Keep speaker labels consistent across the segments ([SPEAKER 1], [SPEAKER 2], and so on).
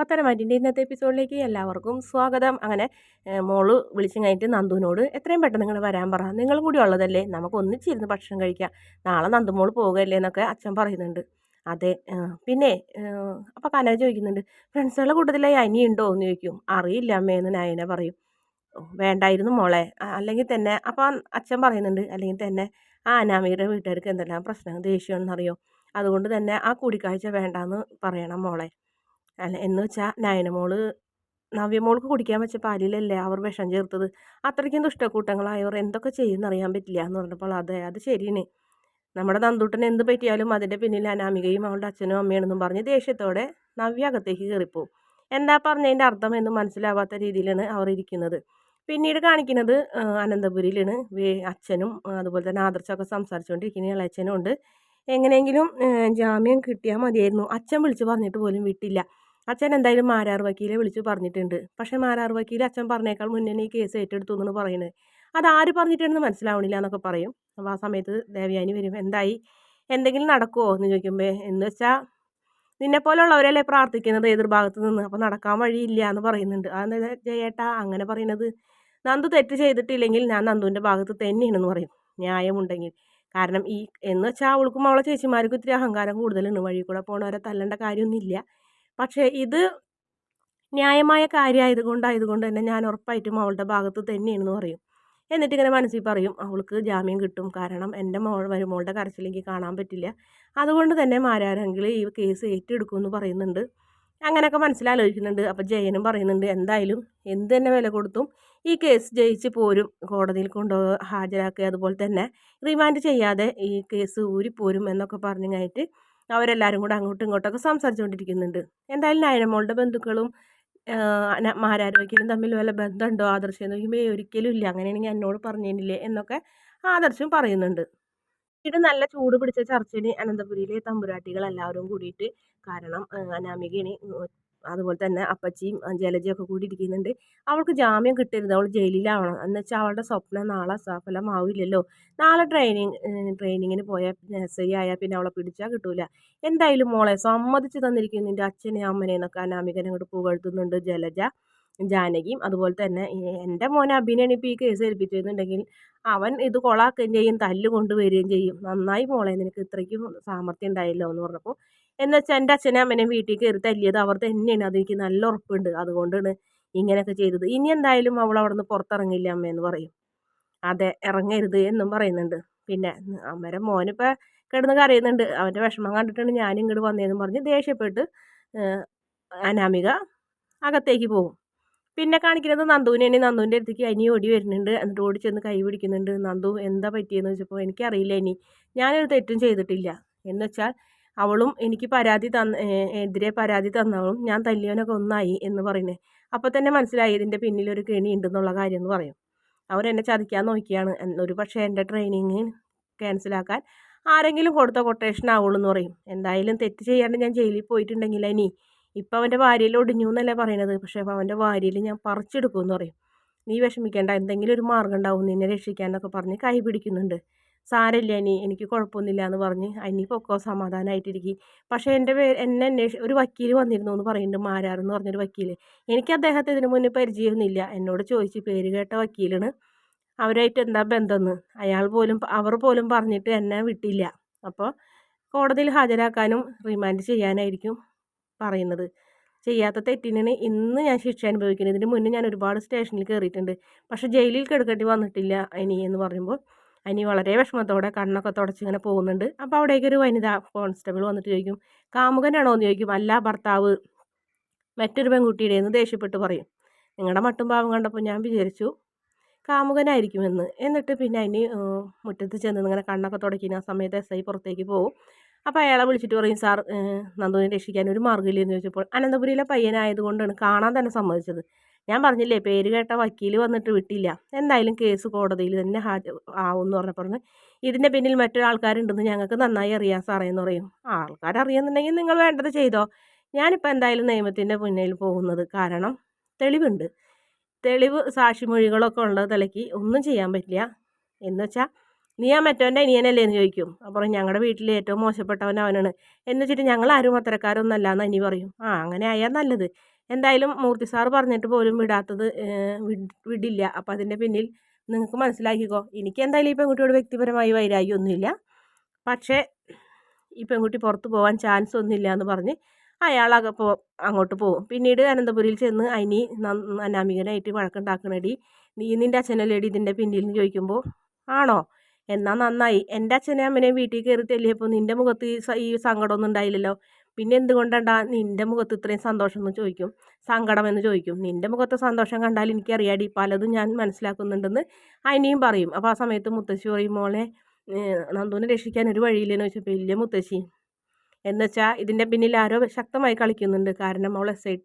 [SPEAKER 1] പത്തനംതിട്ടന്റെ ഇന്നത്തെ എപ്പിസോഡിലേക്ക് എല്ലാവർക്കും സ്വാഗതം. അങ്ങനെ മോൾ വിളിച്ചു കഴിഞ്ഞിട്ട് നന്ദുവിനോട് എത്രയും പെട്ടെന്ന് നിങ്ങൾ വരാൻ പറ. നിങ്ങളും കൂടി ഉള്ളതല്ലേ? നമുക്ക് ഒന്നിച്ചിരുന്ന് ഭക്ഷണം കഴിക്കാം. നാളെ നന്ദുമോൾ പോകുകയല്ലേ എന്നൊക്കെ അച്ഛൻ പറയുന്നുണ്ട്. അതെ പിന്നെ അപ്പോൾ കനക ചോദിക്കുന്നുണ്ട് ഫ്രണ്ട്സുകളുടെ കൂട്ടത്തിലായി അനിയുണ്ടോ? എന്ന് ചോദിക്കും. അറിയില്ല അമ്മയെന്ന് നയന പറയും. വേണ്ടായിരുന്നു മോളെ. അല്ലെങ്കിൽ തന്നെ അപ്പോൾ അച്ഛൻ പറയുന്നുണ്ട് അല്ലെങ്കിൽ തന്നെ ആ അനാമിയുടെ വീട്ടുകാർക്ക് എന്തെല്ലാം പ്രശ്നം ദേഷ്യമാണെന്നറിയോ അതുകൊണ്ട് തന്നെ ആ കൂടിക്കാഴ്ച വേണ്ടാന്ന് പറയണം മോളെ. അല്ല എന്ന് വെച്ചാൽ നയനമോൾ നവ്യമോൾക്ക് കുടിക്കാൻ വെച്ച പാലിലല്ലേ അവർ വിഷം ചേർത്തത്? അത്രയ്ക്കും ദുഷ്ടക്കൂട്ടങ്ങളായവർ എന്തൊക്കെ ചെയ്യുമെന്ന് അറിയാൻ പറ്റില്ല എന്ന് പറഞ്ഞപ്പോൾ അതെ അത് ശരിയാണ്. നമ്മുടെ നന്ദൂട്ടൻ എന്ത് പറ്റിയാലും അതിന്റെ പിന്നിൽ അനാമികയും അവളുടെ അച്ഛനും അമ്മയാണെന്നും പറഞ്ഞ് ദേഷ്യത്തോടെ നവ്യ അകത്തേക്ക് കയറിപ്പോവും എന്താ പറഞ്ഞതിന്റെ അർത്ഥം എന്ന് മനസ്സിലാവാത്ത രീതിയിലാണ് അവർ ഇരിക്കുന്നത്. പിന്നീട് കാണിക്കുന്നത് അനന്തപുരിയിലാണ്. വേ അച്ഛനും അതുപോലെ തന്നെ ആദർശമൊക്കെ സംസാരിച്ചുകൊണ്ടിരിക്കുന്ന ഇളയച്ചനും ഉണ്ട് എങ്ങനെയെങ്കിലും ജാമ്യം കിട്ടിയാൽ മതിയായിരുന്നു. അച്ഛൻ വിളിച്ച് പറഞ്ഞിട്ട് പോലും വിട്ടില്ല. അച്ഛൻ എന്തായാലും മാരാർ വക്കീലെ വിളിച്ച് പറഞ്ഞിട്ടുണ്ട്. പക്ഷേ മാരാർ വക്കീൽ അച്ഛൻ പറഞ്ഞേക്കാൾ മുന്നേ ഈ കേസ് ഏറ്റെടുത്തു എന്ന് പറയുന്നത് അത് ആര് പറഞ്ഞിട്ടുണ്ടെന്ന് മനസ്സിലാവണില്ല എന്നൊക്കെ പറയും. അപ്പോൾ ആ സമയത്ത് ദേവയാനി വരും. എന്തായി? എന്തെങ്കിലും നടക്കുമോ എന്ന് ചോദിക്കുമ്പോൾ എന്ന് വെച്ചാൽ നിന്നെപ്പോലുള്ളവരല്ലേ പ്രാർത്ഥിക്കുന്നത് എതിർഭാഗത്ത് നിന്ന്? അപ്പോൾ നടക്കാൻ വഴിയില്ല എന്ന് പറയുന്നുണ്ട്. അതെന്താ ജയേട്ടാ? അങ്ങനെ പറയുന്നത് നന്ദു തെറ്റ് ചെയ്തിട്ടില്ലെങ്കിൽ ഞാൻ നന്ദുവിന്റെ ഭാഗത്ത് തന്നെയാണെന്ന് പറയും. ന്യായമുണ്ടെങ്കിൽ. കാരണം ഈ എന്ന് വെച്ചാൽ അവൾക്കും അവളെ ചേച്ചിമാർക്കും ഇത്തിരി അഹങ്കാരം കൂടുതലുണ്ട്. വഴി കൂടെ പോണവരെ തല്ലേണ്ട കാര്യമൊന്നുമില്ല. പക്ഷേ ഇത് ന്യായമായ കാര്യമായതുകൊണ്ടായതുകൊണ്ട് തന്നെ ഞാൻ ഉറപ്പായിട്ടും അവളുടെ ഭാഗത്ത് തന്നെയാണെന്ന് പറയും. എന്നിട്ട് ഇങ്ങനെ മനസ്സിൽ പറയും അവൾക്ക് ജാമ്യം കിട്ടും. കാരണം എന്റെ മോൾ വരുമോളുടെ കരച്ചിലേക്ക് കാണാൻ പറ്റില്ല. അതുകൊണ്ട് തന്നെ മാരാരെങ്കിൽ ഈ കേസ് ഏറ്റെടുക്കുമെന്ന് പറയുന്നുണ്ട്. അങ്ങനെയൊക്കെ മനസ്സിലാലോചിക്കുന്നുണ്ട്. അപ്പോൾ ജയനും പറയുന്നുണ്ട് എന്തായാലും എന്ത് തന്നെ വില കൊടുത്തും ഈ കേസ് ജയിച്ച് പോരും. കോടതിയിൽ കൊണ്ട് ഹാജരാക്കുക. അതുപോലെ തന്നെ റിമാൻഡ് ചെയ്യാതെ ഈ കേസ് ഊരിപ്പോരും എന്നൊക്കെ പറഞ്ഞായിട്ട് അവരെല്ലാവരും കൂടെ അങ്ങോട്ടും ഇങ്ങോട്ടൊക്കെ സംസാരിച്ചുകൊണ്ടിരിക്കുന്നുണ്ട് എന്തായാലും നയനമോളുടെ ബന്ധുക്കളും മാരാരോഗ്യനും തമ്മിൽ വല്ല ബന്ധമുണ്ടോ? ആദർശം എന്ന് ചോദിക്കുമ്പോൾ ഒരിക്കലും ഇല്ല. അങ്ങനെയാണെങ്കിൽ എന്നോട് പറഞ്ഞില്ലേ എന്നൊക്കെ ആദർശം പറയുന്നുണ്ട്. പിന്നീട് നല്ല ചൂട് പിടിച്ച ചർച്ചയിൽ അനന്തപുരിയിലെ തമ്പുരാട്ടികൾ എല്ലാവരും കൂടിയിട്ട് കാരണം അനാമികേനെ അതുപോലെ തന്നെ അപ്പച്ചിയും ജലജയൊക്കെ കൂടി ഇരിക്കുന്നുണ്ട് അവൾക്ക് ജാമ്യം കിട്ടരുത്. അവൾ ജയിലിലാവണം. എന്ന് വെച്ചാൽ അവളുടെ സ്വപ്നം നാളെ സഫലമാവില്ലല്ലോ. നാളെ ട്രെയിനിങ് ട്രെയിനിങ്ങിന് പോയാൽ എസ് ഐ ആയാൽ പിന്നെ അവളെ പിടിച്ചാൽ കിട്ടൂല. എന്തായാലും മോളെ സമ്മതിച്ച് തന്നിരിക്കുന്നു നിന്റെ അച്ഛനെയും അമ്മനെയും എന്നൊക്കെ അനാമികനെ അങ്ങോട്ട് പുകഴ്ത്തുന്നുണ്ട് ജലജ ജാനകിയും. അതുപോലെ തന്നെ എന്റെ മോനെ അഭിനയാണ് ഇപ്പോൾ ഈ കേസ് ഏൽപ്പിച്ചിരുന്നുണ്ടെങ്കിൽ അവൻ ഇത് കൊളാക്കുകയും ചെയ്യും തല്ല് കൊണ്ടുവരികയും ചെയ്യും. നന്നായി മോളെ നിനക്ക് ഇത്രയ്ക്കും സാമർഥ്യം ഉണ്ടായില്ലോ എന്ന് പറഞ്ഞപ്പോൾ എന്ന് വെച്ചാൽ എന്റെ അച്ഛനെ അമ്മനെയും വീട്ടിൽ കയറി തല്ലിയത് അവർ തന്നെയാണ്. അതെനിക്ക് നല്ല ഉറപ്പുണ്ട്. അതുകൊണ്ടാണ് ഇങ്ങനെയൊക്കെ ചെയ്തത്. ഇനി എന്തായാലും അവൾ അവിടെ നിന്ന് പുറത്തിറങ്ങില്ല അമ്മയെന്ന് പറയും. അതെ ഇറങ്ങരുത് എന്നും പറയുന്നുണ്ട്. പിന്നെ അമ്മേരെ മോനിപ്പോൾ കിടന്ന് കരയുന്നുണ്ട്. അവന്റെ വിഷമം കണ്ടിട്ടാണ് ഞാൻ ഇങ്ങോട്ട് വന്നതെന്ന് പറഞ്ഞ് ദേഷ്യപ്പെട്ട് അനാമിക അകത്തേക്ക് പോകും. പിന്നെ കാണിക്കുന്നത് നന്ദുവിനെ നന്ദുവിന്റെ അടുത്തേക്ക് അനി ഓടി വരുന്നുണ്ട്. എന്നിട്ട് ഓടി ചെന്ന് കൈ പിടിക്കുന്നുണ്ട്. നന്ദു എന്താ പറ്റിയെന്ന് വെച്ചപ്പോൾ എനിക്കറിയില്ല ഇനി. ഞാനൊരു തെറ്റും ചെയ്തിട്ടില്ല. എന്ന് വെച്ചാൽ അവളും എനിക്ക് പരാതി തന്ന എതിരെ പരാതി തന്നവളും ഞാൻ തല്ലിയവനൊക്കെ ഒന്നായി എന്ന് പറയുന്നത് അപ്പോൾ തന്നെ മനസ്സിലായി ഇതിന്റെ പിന്നിലൊരു കെണി ഉണ്ടെന്നുള്ള കാര്യം എന്ന് പറയും അവരെന്നെ ചതിക്കാൻ നോക്കിയാണ്. ഒരു പക്ഷേ എന്റെ ട്രെയിനിങ് ക്യാൻസലാക്കാൻ ആരെങ്കിലും കൊടുത്ത കൊട്ടേഷൻ ആവുള്ളൂ എന്ന് പറയും. എന്തായാലും തെറ്റ് ചെയ്യാണ്ട് ഞാൻ ജയിലിൽ പോയിട്ടുണ്ടെങ്കിൽ ഇനി ഇപ്പം അവന്റെ ഭാര്യയിൽ ഒടിഞ്ഞു എന്നല്ലേ പറയണത്? പക്ഷേ അവന്റെ ഭാര്യയിൽ ഞാൻ പറിച്ചെടുക്കുമെന്ന് പറയും. നീ വിഷമിക്കേണ്ട. എന്തെങ്കിലും ഒരു മാർഗം ഉണ്ടാവും നിന്നെ രക്ഷിക്കാൻ എന്നൊക്കെ പറഞ്ഞ് കൈ പിടിക്കുന്നുണ്ട് സാരമില്ല അനി എനിക്ക് കുഴപ്പമൊന്നുമില്ല എന്ന് പറഞ്ഞ് അനി പൊക്കോ സമാധാനമായിട്ടിരിക്കും പക്ഷേ എന്റെ പേര് എന്നെ അന്വേഷിച്ച് ഒരു വക്കീൽ വന്നിരുന്നു എന്ന് പറയുന്നുണ്ട് മാരാർ എന്ന് പറഞ്ഞൊരു വക്കീൽ എനിക്ക് അദ്ദേഹത്തെ ഇതിനു മുന്നേ പരിചയമൊന്നുമില്ല എന്നോട് ചോദിച്ച് പേര് കേട്ട വക്കീലാണ് അവരായിട്ട് എന്താ ബന്ധമെന്ന് അയാൾ പോലും അവർ പോലും പറഞ്ഞിട്ട് എന്നെ വിട്ടില്ല. അപ്പോൾ കോടതിയിൽ ഹാജരാക്കാനും റിമാൻഡ് ചെയ്യാനായിരിക്കും പറയുന്നത്. ചെയ്യാത്ത തെറ്റിനാണ് ഇന്ന് ഞാൻ ശിക്ഷ അനുഭവിക്കുന്നത്. ഇതിന് മുന്നേ ഞാൻ ഒരുപാട് സ്റ്റേഷനിൽ കയറിയിട്ടുണ്ട് പക്ഷേ ജയിലിൽ കിടക്കേണ്ടി വന്നിട്ടില്ല ഇനി എന്ന് പറയുമ്പോൾ അനി വളരെ വിഷമത്തോടെ കണ്ണൊക്കെ തുടച്ചിങ്ങനെ പോകുന്നുണ്ട്. അപ്പോൾ അവിടേക്ക് ഒരു വനിതാ കോൺസ്റ്റബിൾ വന്നിട്ട് ചോദിക്കും കാമുകനാണോ എന്ന് ചോദിക്കും. അല്ല ഭർത്താവ് മറ്റൊരു പെൺകുട്ടിയുടെ എന്ന് ദേഷ്യപ്പെട്ട് പറയും. നിങ്ങളുടെ മട്ടും പാവം കണ്ടപ്പോൾ ഞാൻ വിചാരിച്ചു കാമുകനായിരിക്കുമെന്ന്. എന്നിട്ട് പിന്നെ അതിന് മുറ്റത്ത് ചെന്ന് ഇങ്ങനെ കണ്ണൊക്കെ തുടക്കിന് ആ സമയത്ത് എസ് ഐ പുറത്തേക്ക് പോകും. അപ്പോൾ അയാളെ വിളിച്ചിട്ട് പറയും സാർ നന്ദുവിനെ രക്ഷിക്കാൻ ഒരു മാർഗമില്ലെന്ന് ചോദിച്ചപ്പോൾ അനന്തപുരിയിലെ പയ്യനായതുകൊണ്ടാണ് കാണാൻ തന്നെ സമ്മതിച്ചത്. ഞാൻ പറഞ്ഞില്ലേ പേര് കേട്ട വക്കീൽ വന്നിട്ട് വിട്ടില്ല. എന്തായാലും കേസ് കോടതിയിൽ തന്നെ ആവും എന്ന് പറഞ്ഞപ്പോൾ പറഞ്ഞ് ഇതിന്റെ പിന്നിൽ മറ്റൊരാൾക്കാരുണ്ടെന്ന് ഞങ്ങൾക്ക് നന്നായി അറിയാം സാറേ എന്ന് പറയും. ആൾക്കാർ അറിയുന്നുണ്ടെങ്കിൽ നിങ്ങൾ വേണ്ടത് ചെയ്തോ. ഞാനിപ്പോൾ എന്തായാലും നിയമത്തിന്റെ മുന്നിൽ പോകുന്നത് കാരണം തെളിവുണ്ട്. തെളിവ് സാക്ഷിമൊഴികളൊക്കെ ഉള്ള തലയ്ക്ക് ഒന്നും ചെയ്യാൻ പറ്റില്ല. എന്ന് വെച്ചാൽ നീ ആ മറ്റവന്റെ അനിയനല്ലേ? എന്ന് ചോദിക്കും. അപ്പോൾ ഞങ്ങളുടെ വീട്ടിൽ ഏറ്റവും മോശപ്പെട്ടവൻ അവനാണ്. എന്ന് വെച്ചിട്ട് ഞങ്ങൾ ആരും അത്തരക്കാരൊന്നല്ല എന്ന് അനി പറയും. ആ അങ്ങനെ ആയാൽ നല്ലത്. എന്തായാലും മൂർത്തി സാറ് പറഞ്ഞിട്ട് പോലും വിടാത്തത് വിടില്ല. അപ്പോൾ അതിന്റെ പിന്നിൽ നിങ്ങൾക്ക് മനസ്സിലാക്കിക്കോ എനിക്ക് എന്തായാലും ഈ പെൺകുട്ടിയോട് വ്യക്തിപരമായി വൈരാഗ്യമൊന്നുമില്ല പക്ഷേ ഈ പെൺകുട്ടി പുറത്ത് പോകാൻ ചാൻസ് ഒന്നുമില്ല എന്ന് പറഞ്ഞ് അയാൾ പോ അങ്ങോട്ട് പോകും. പിന്നീട് അനന്തപുരിയിൽ ചെന്ന് അനി അനാമികനായിട്ട് വഴക്കുണ്ടാക്കണടി. നീ നിന്റെ അച്ഛനല്ലേടി ഇതിന്റെ പിന്നിൽ നിന്ന് ചോദിക്കുമ്പോൾ ആണോ? എന്നാൽ നന്നായി. എന്റെ അച്ഛനെ അമ്മനെയും വീട്ടിൽ കയറി തെല്ലിയപ്പോൾ നിന്റെ മുഖത്ത് ഈ സങ്കടമൊന്നും ഉണ്ടായില്ലല്ലോ. പിന്നെ എന്തുകൊണ്ടാ നിന്റെ മുഖത്ത് ഇത്രയും സന്തോഷം എന്ന് ചോദിക്കും? സങ്കടം എന്ന് ചോദിക്കും. നിന്റെ മുഖത്തെ സന്തോഷം കണ്ടാൽ എനിക്കറിയാടി പലതും ഞാൻ മനസ്സിലാക്കുന്നുണ്ടെന്ന് അതിനെയും പറയും. അപ്പോൾ ആ സമയത്ത് മുത്തശ്ശി പറയും മോളെ നന്ദുവിനെ രക്ഷിക്കാൻ ഒരു വഴിയില്ലെന്ന് ചോദിച്ചപ്പോൾ വലിയ മുത്തശ്ശി. എന്നുവെച്ചാൽ ഇതിന്റെ പിന്നിൽ ആരോ ശക്തമായി കളിക്കുന്നുണ്ട്. കാരണം അവൾ S I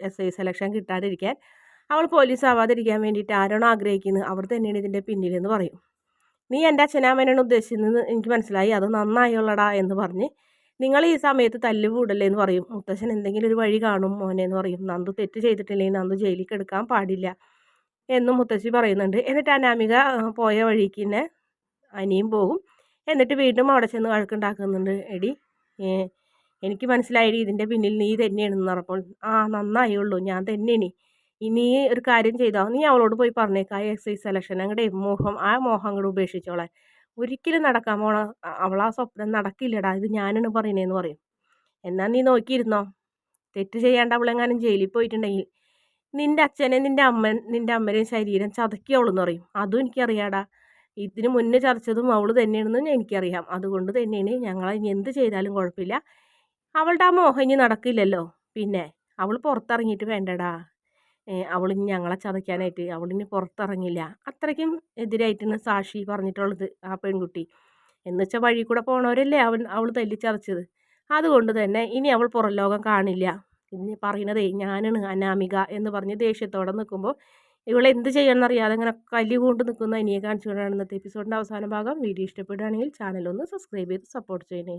[SPEAKER 1] S I selection കിട്ടാതിരിക്കാൻ അവൾ പോലീസ് ആവാതിരിക്കാൻ വേണ്ടിയിട്ട് ആരാണോ ആഗ്രഹിക്കുന്നത് അവർ തന്നെയാണ് ഇതിന്റെ പിന്നിലെന്ന് പറയും. നീ എന്റെ അച്ഛനാമനാണ് ഉദ്ദേശിക്കുന്നത് എനിക്ക് മനസ്സിലായി. അത് നന്നായുള്ളടാ എന്ന് പറഞ്ഞ് നിങ്ങൾ ഈ സമയത്ത് തല്ല് കൂടല്ലേ എന്ന് പറയും. മുത്തശ്ശൻ എന്തെങ്കിലും ഒരു വഴി കാണും മോനെ എന്ന് പറയും. നന്ദു തെറ്റ് ചെയ്തിട്ടില്ലേ? നന്ദു ജയിലിൽ എടുക്കാൻ പാടില്ല. എന്നും മുത്തശ്ശി പറയുന്നുണ്ട്. എന്നിട്ട് അനാമിക പോയ വഴിക്ക് തന്നെ അനിയും പോകും. എന്നിട്ട് വീണ്ടും അവിടെ ചെന്ന് വഴക്കുണ്ടാക്കുന്നുണ്ട്. എടി എനിക്ക് മനസ്സിലായി ഇതിന്റെ പിന്നിൽ നീ തന്നെയാണെന്ന് പറഞ്ഞപ്പോൾ ആ നന്നായുള്ളൂ. ഞാൻ തന്നെയാണ്. ഇനി ഒരു കാര്യം ചെയ്താൽ നീ അവളോട് പോയി പറഞ്ഞേക്കാം. എക്സൈസ് സെലക്ഷൻ അങ്ങടെ മോഹം ആ മോഹം അങ്ങോട്ട് ഉപേക്ഷിച്ചോളാൻ. ഒരിക്കലും നടക്കാൻ പോണ അവളാ സ്വപ്നം നടക്കില്ലടാ ഇത് ഞാനാണ് പറയണേന്ന് പറയും. എന്നാ നീ നോക്കിയിരുന്നോ? തെറ്റ് ചെയ്യാണ്ട് അവളെങ്ങാനും ജയിലിൽ പോയിട്ടുണ്ടെങ്കിൽ നിന്റെ അച്ഛനെ നിന്റെ അമ്മ നിന്റെ അമ്മേനെയും ശരീരം ചതക്കിയവളെന്ന് പറയും. അതും എനിക്കറിയാടാ. ഇതിന് മുന്നേ ചതച്ചതും അവൾ തന്നെയാണെന്നും എനിക്കറിയാം. അതുകൊണ്ട് തന്നെയാണ് ഞങ്ങൾ ഇനി എന്ത് ചെയ്താലും കുഴപ്പമില്ല. അവളുടെ ആ മോഹം ഇനി നടക്കില്ലല്ലോ. പിന്നെ അവൾ പുറത്തിറങ്ങിയിട്ട് വേണ്ടടാ. അവളിനി ഞങ്ങളെ ചതയ്ക്കാനായിട്ട് അവളിനി പുറത്തിറങ്ങില്ല. അത്രയ്ക്കും എതിരായിട്ടാണ് സാക്ഷി പറഞ്ഞിട്ടുള്ളത് ആ പെൺകുട്ടി. എന്നുവെച്ചാൽ വഴി കൂടെ പോണവരല്ലേ അവൻ അവൾ തല്ലി തല്ലിച്ചതച്ചത് അതുകൊണ്ട് തന്നെ ഇനി അവൾ പുറം ലോകം കാണില്ല. ഇനി പറയുന്നതേ ഞാനാണ് അനാമിക എന്ന് പറഞ്ഞ് ദേഷ്യത്തോടെ നിൽക്കുമ്പോൾ ഇവളെ എന്ത് ചെയ്യണമെന്നറിയാതെ അങ്ങനെ കല്ലി കൊണ്ട് നിൽക്കുന്ന ഇനിയെ കാണിച്ചുകൊണ്ടാണ് ഇന്നത്തെ എപ്പിസോഡിന്റെ അവസാന ഭാഗം. വീഡിയോ ഇഷ്ടപ്പെടുകയാണെങ്കിൽ ചാനൽ ഒന്ന് സബ്സ്ക്രൈബ് ചെയ്ത് സപ്പോർട്ട് ചെയ്യണേ.